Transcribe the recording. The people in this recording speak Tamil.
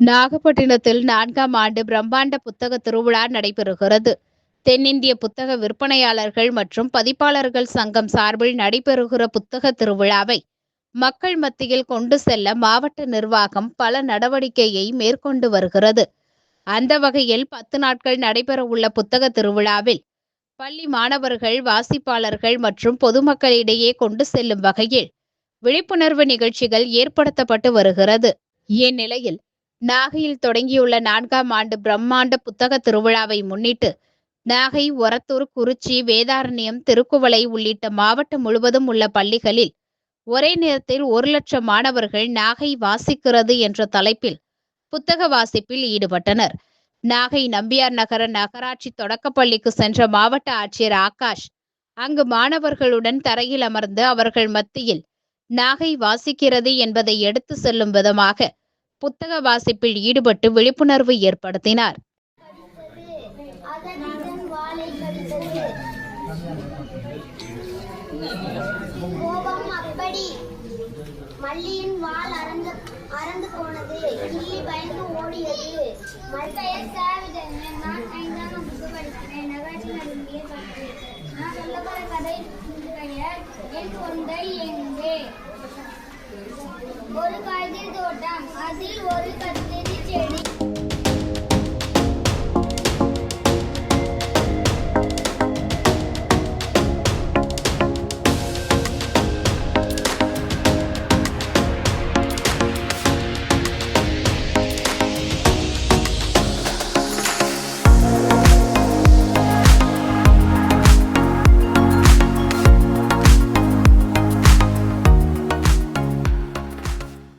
நாகப்பட்டினத்தில் நான்காம் ஆண்டு பிரம்மாண்ட புத்தக திருவிழா நடைபெறுகிறது. தென்னிந்திய புத்தக விற்பனையாளர்கள் மற்றும் பதிப்பாளர்கள் சங்கம் சார்பில் நடைபெறுகிற புத்தக திருவிழாவை மக்கள் மத்தியில் கொண்டு செல்ல மாவட்ட நிர்வாகம் பல நடவடிக்கையை மேற்கொண்டு வருகிறது. அந்த வகையில் பத்து நாட்கள் நடைபெறவுள்ள புத்தக திருவிழாவில் பள்ளி மாணவர்கள் வாசிப்பாளர்கள் மற்றும் பொதுமக்களிடையே கொண்டு செல்லும் வகையில் விழிப்புணர்வு நிகழ்ச்சிகள் ஏற்படுத்தப்பட்டு வருகிறது. இந்நிலையில் நாகையில் தொடங்கியுள்ள நான்காம் ஆண்டு பிரம்மாண்ட புத்தக திருவிழாவை முன்னிட்டு நாகை ஒரத்தூர் குறிச்சி வேதாரண்யம் திருக்குவளை உள்ளிட்ட மாவட்டம் முழுவதும் உள்ள பள்ளிகளில் ஒரே நேரத்தில் ஒரு லட்சம் மாணவர்கள் நாகை வாசிக்கிறது என்ற தலைப்பில் புத்தக வாசிப்பில் ஈடுபட்டனர். நாகை நம்பியார் நகர நகராட்சி தொடக்கப்பள்ளிக்கு சென்ற மாவட்ட ஆட்சியர் ஆகாஷ் அங்கு மாணவர்களுடன் தரையில் அமர்ந்து அவர்கள் மத்தியில் நாகை வாசிக்கிறது என்பதை எடுத்து செல்லும் விதமாக புத்தக வாசிப்பில் ஈடுபட்டு விழிப்புணர்வு ஏற்படுத்தினார். மல்லியின் வால் அறந்து அறந்து போனது. கிள்ளி பயந்து ஓடியது. நான் ஐந்தாம் வகுப்பு படிக்கிறேன். நகராட்சி பத்து நான் சொல்ல போற கதை பெயர் என் எங்கே ஒரு காலத்தில் ஒரு கதை